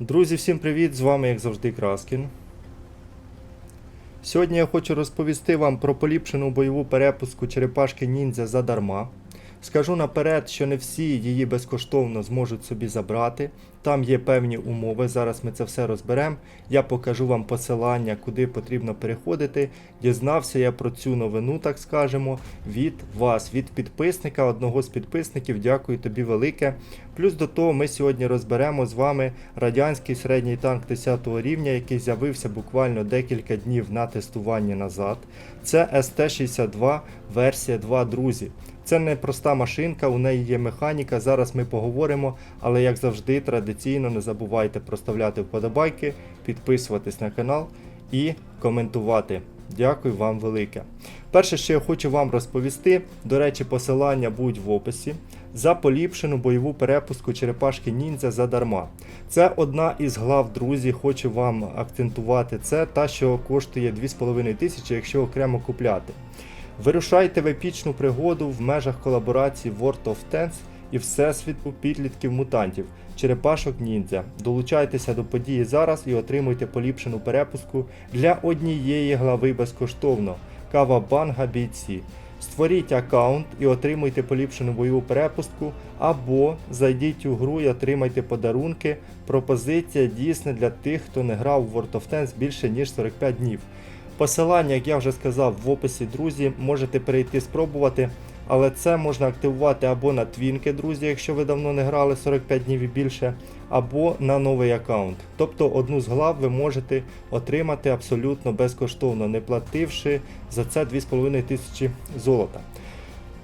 Друзі, всім привіт! З вами, як завжди, Краскін. Сьогодні я хочу розповісти вам про поліпшену бойову перепуску черепашки ніндзя задарма. Скажу наперед, що не всі її безкоштовно зможуть собі забрати. Там є певні умови. Зараз ми це все розберемо. Я покажу вам посилання, куди потрібно переходити. Дізнався я про цю новину, так скажемо, від вас, від підписника, одного з підписників. Дякую тобі велике. Плюс до того, ми сьогодні розберемо з вами радянський середній танк 10 рівня, який з'явився буквально декілька днів на тестуванні назад. Це СТ-62 версія 2, друзі. Це не проста машинка, у неї є механіка. Зараз ми поговоримо, але як завжди, традиційно не забувайте проставляти вподобайки, підписуватись на канал і коментувати. Дякую вам велике. Перше, що я хочу вам розповісти, до речі, посилання будуть в описі за поліпшену бойову перепуску черепашки ніндзя задарма. Це одна із глав, друзі, хочу вам акцентувати. Це та, що коштує 2,5 тисячі, якщо окремо купляти. Вирушайте в епічну пригоду в межах колаборації World of Tanks і Всесвіту підлітків мутантів, черепашок ніндзя. Долучайтеся до події зараз і отримуйте поліпшену перепуску для однієї глави безкоштовно. Кавабанга бійці. Створіть аккаунт і отримуйте поліпшену бойову перепустку, або зайдіть у гру і отримайте подарунки. Пропозиція дійсна для тих, хто не грав в World of Tanks більше ніж 45 днів. Посилання, як я вже сказав, в описі, друзі, можете перейти спробувати, але це можна активувати або на твінки, друзі, якщо ви давно не грали 45 днів і більше, або на новий аккаунт. Тобто одну з глав ви можете отримати абсолютно безкоштовно, не плативши за це 2,5 тисячі золота.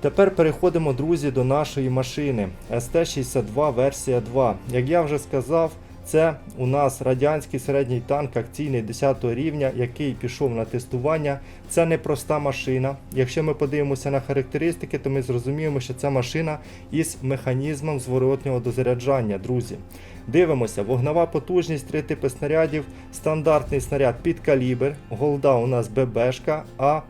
Тепер переходимо, друзі, до нашої машини ST-62 версія 2. Як я вже сказав, це у нас радянський середній танк акційний 10 рівня, який пішов на тестування. Це не проста машина. Якщо ми подивимося на характеристики, то ми зрозуміємо, що це машина із механізмом зворотнього дозаряджання, друзі. Дивимося, вогнова потужність, три типи снарядів, стандартний снаряд під калібр, голда у нас ББшка, а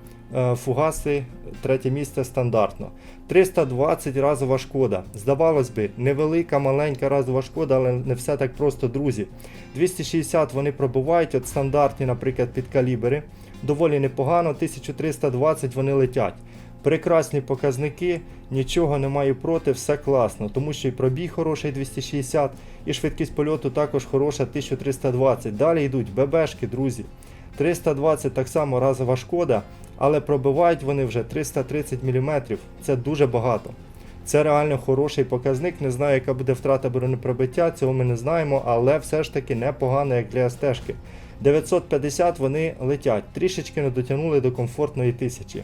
фугаси третє місце стандартно. 320 разова шкода. Здавалось би, невелика, маленька разова шкода, але не все так просто, друзі. 260 вони пробувають, от стандартні, наприклад, підкалібери. Доволі непогано, 1320 вони летять. Прекрасні показники, нічого не маю проти, все класно, тому що і пробіг хороший 260, і швидкість польоту також хороша 1320. Далі йдуть ББшки, друзі. 320 так само разова шкода, але пробивають вони вже 330 мм. Це дуже багато. Це реально хороший показник. Не знаю, яка буде втрата бронепробиття, цього ми не знаємо, але все ж таки непогано, як для стежки. 950 вони летять, трішечки не дотягнули до комфортної тисячі.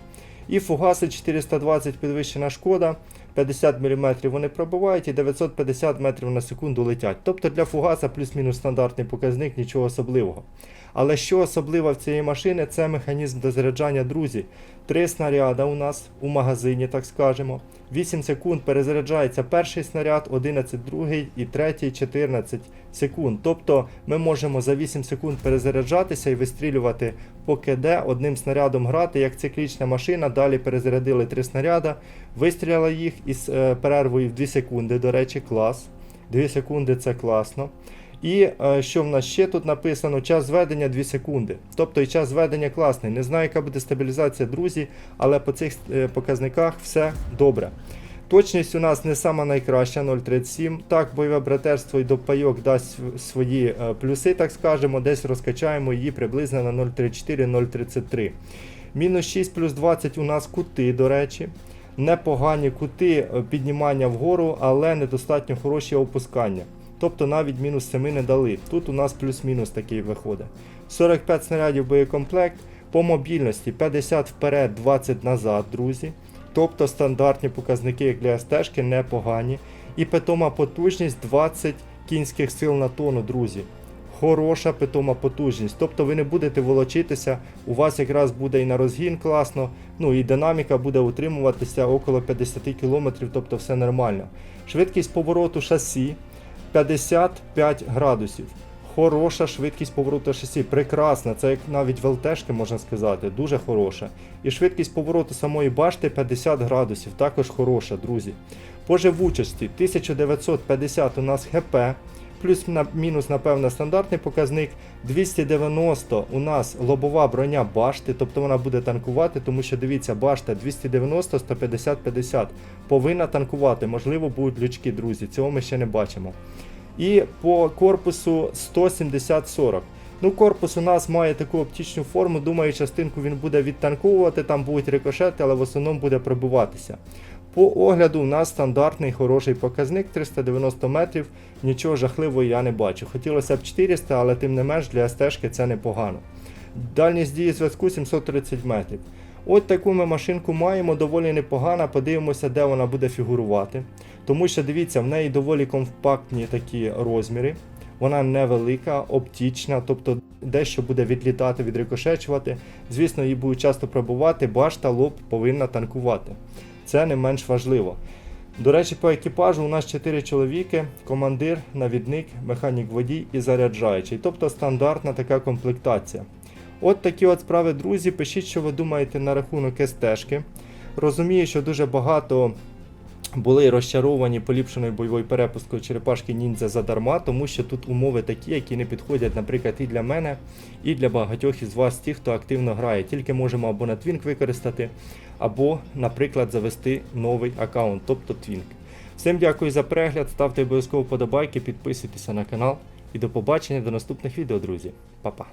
І фугаси 420 підвищена шкода, 50 мм вони пробивають і 950 метрів на секунду летять. Тобто для фугаса плюс-мінус стандартний показник, нічого особливого. Але що особливо в цієї машини, це механізм дозаряджання, друзі. Три снаряда у нас у магазині, так скажемо. 8 секунд перезаряджається перший снаряд, 11 другий і третій 14 секунд. Тобто ми можемо за 8 секунд перезаряджатися і вистрілювати по КД, одним снарядом грати, як циклічна машина. Далі перезарядили три снаряда, вистріляли їх із е, перервою в 2 секунди. До речі, клас. 2 секунди це класно. І е, що в нас ще тут написано? Час зведення 2 секунди. Тобто і час зведення класний. Не знаю, яка буде стабілізація, друзі, але по цих е, показниках все добре. Точність у нас не сама найкраща 0,37. Так, бойове братерство і допайок дасть свої е, плюси, так скажемо, десь розкачаємо її приблизно на 0,34-0,33. Мінус 6 плюс 20 у нас кути, до речі. Непогані кути е, піднімання вгору, але недостатньо хороші опускання. Тобто навіть мінус 7 не дали. Тут у нас плюс-мінус такий виходить. 45 снарядів боєкомплект. По мобільності 50 вперед, 20 назад, друзі. Тобто стандартні показники як для стежки непогані. І питома потужність 20 кінських сил на тонну, друзі. Хороша питома потужність. Тобто ви не будете волочитися, у вас якраз буде і на розгін класно, ну і динаміка буде утримуватися около 50 км, тобто все нормально. Швидкість повороту шасі 55 градусів. Хороша швидкість повороту шасі, прекрасна, це як навіть в ЛТшки можна сказати, дуже хороша. І швидкість повороту самої башти 50 градусів, також хороша, друзі. По живучості 1950 у нас ХП, плюс-мінус, напевно, стандартний показник. 290 у нас лобова броня башти, тобто вона буде танкувати, тому що дивіться, башта 290, 150, 50 повинна танкувати. Можливо, будуть лючки, друзі. Цього ми ще не бачимо. І по корпусу 170-40. Ну, корпус у нас має таку оптичну форму. Думаю, частинку він буде відтанковувати, там будуть рикошети, але в основному буде пробиватися. По огляду у нас стандартний хороший показник 390 метрів. Нічого жахливого я не бачу. Хотілося б 400, але тим не менш для СТ це непогано. Дальність дії зв'язку 730 метрів. От таку ми машинку маємо, доволі непогана. Подивимося, де вона буде фігурувати. Тому що дивіться, в неї доволі компактні такі розміри. Вона невелика, оптічна, тобто дещо буде відлітати, відрикошечувати. Звісно, її будуть часто пробувати, башта лоб повинна танкувати. Це не менш важливо. До речі, по екіпажу у нас 4 чоловіки: командир, навідник, механік водій і заряджаючий. Тобто стандартна така комплектація. От такі от справи, друзі. Пишіть, що ви думаєте на рахунок СТ-шки. Розумію, що дуже багато були розчаровані поліпшеною бойовою перепусткою черепашки ніндзя задарма, тому що тут умови такі, які не підходять, наприклад, і для мене, і для багатьох із вас, ті, хто активно грає. Тільки можемо або на Twink використати, або, наприклад, завести новий аккаунт, тобто Twink. Всім дякую за перегляд, ставте обов'язково вподобайки, підписуйтеся на канал. І до побачення до наступних відео, друзі. Па-па.